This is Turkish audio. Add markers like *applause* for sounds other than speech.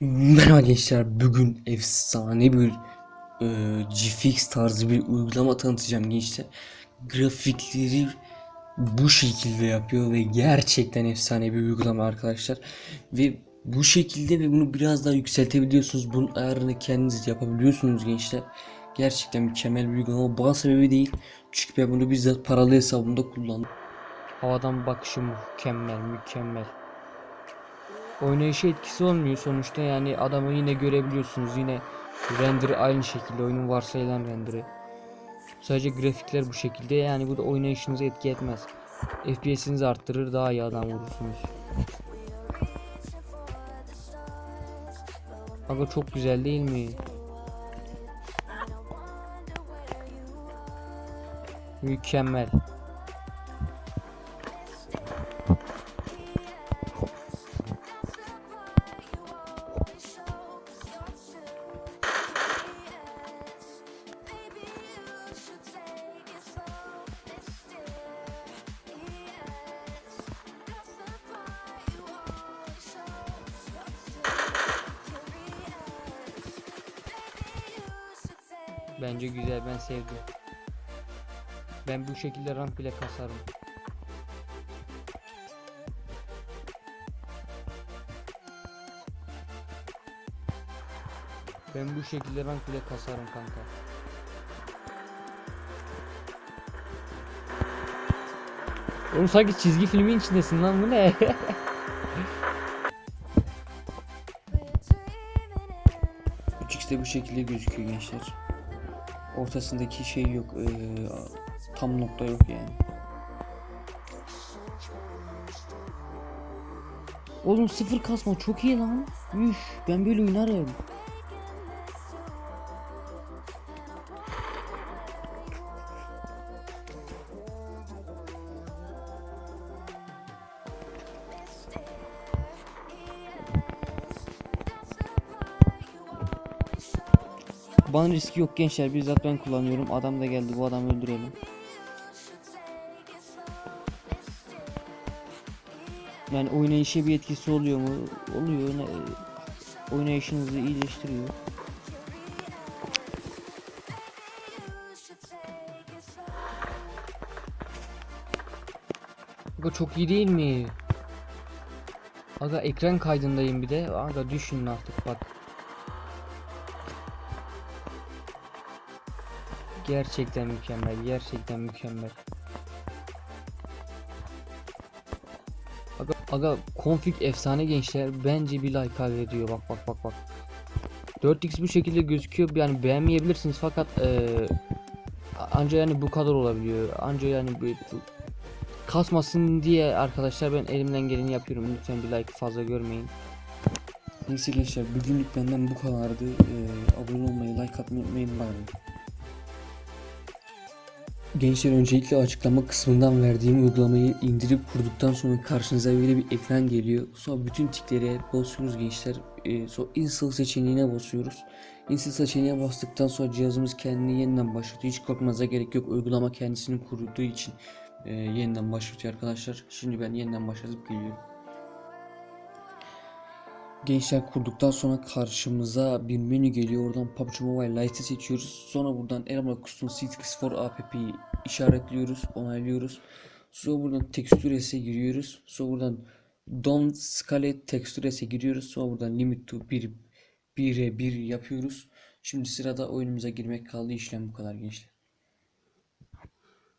Merhaba gençler. Bugün efsane bir e, GFX tarzı bir uygulama tanıtacağım gençler. Grafikleri bu şekilde yapıyor ve gerçekten efsane bir uygulama arkadaşlar. Ve bu şekilde ve bunu biraz daha yükseltebiliyorsunuz. Bunun ayarını kendiniz yapabiliyorsunuz gençler. Gerçekten mükemmel bir uygulama. Bana sebebi değil. Çünkü ben bunu bizzat paralı hesabımda kullandım. Havadan bakışı mükemmel, mükemmel. Oynayışa etkisi olmuyor sonuçta yani adamı yine görebiliyorsunuz yine render aynı şekilde oyunun varsayılan renderi. Sadece grafikler bu şekilde yani bu da oynayışınıza etki etmez. FPS'inizi arttırır daha iyi adam vurursunuz. Aga çok güzel değil mi? Mükemmel. Bence güzel ben sevdim. Ben bu şekilde rank bile kasarım. Ben bu şekilde rank bile kasarım kanka. Oğlum sanki çizgi filmin içindesin lan bu ne? *laughs* 3x'de bu şekilde gözüküyor gençler. Ortasındaki şey yok. eee, tam nokta yok yani. Oğlum sıfır kasma çok iyi lan. Üf, ben böyle oynarım. Ban riski yok gençler bizzat ben kullanıyorum. Adam da geldi bu adamı öldürelim. Yani oynayışa bir etkisi oluyor mu? Oluyor. Oynayışınızı iyileştiriyor. Aga çok iyi değil mi? Aga ekran kaydındayım bir de. Aga düşünün artık bak. Gerçekten mükemmel, gerçekten mükemmel. Aga, aga config efsane gençler. Bence bir like hak ediyor. Bak bak bak bak. 4x bu şekilde gözüküyor. Yani beğenmeyebilirsiniz fakat eee anca yani bu kadar olabiliyor. Anca yani bu- kasmasın diye arkadaşlar ben elimden geleni yapıyorum. Lütfen bir like fazla görmeyin. Neyse gençler bugünlük benden bu kadardı. Ee, abone olmayı, like atmayı unutmayın. Bay. Gençler öncelikle açıklama kısmından verdiğim uygulamayı indirip kurduktan sonra karşınıza böyle bir ekran geliyor. Sonra bütün tiklere basıyoruz gençler. Ee, sonra install seçeneğine basıyoruz. Install seçeneğine bastıktan sonra cihazımız kendini yeniden başlatıyor. Hiç korkmanıza gerek yok. Uygulama kendisini kurduğu için e, yeniden başlatıyor arkadaşlar. Şimdi ben yeniden başlatıp geliyorum. Gençler kurduktan sonra karşımıza bir menü geliyor. Oradan PUBG Mobile Lite'ı seçiyoruz. Sonra buradan Elma Custom Citrix4 app'yi işaretliyoruz, onaylıyoruz. Sonra buradan Textures'e giriyoruz. Sonra buradan Don't Scale Textures'e giriyoruz. Sonra buradan Limit to 1 1'e 1 yapıyoruz. Şimdi sırada oyunumuza girmek kaldı. İşlem bu kadar gençler.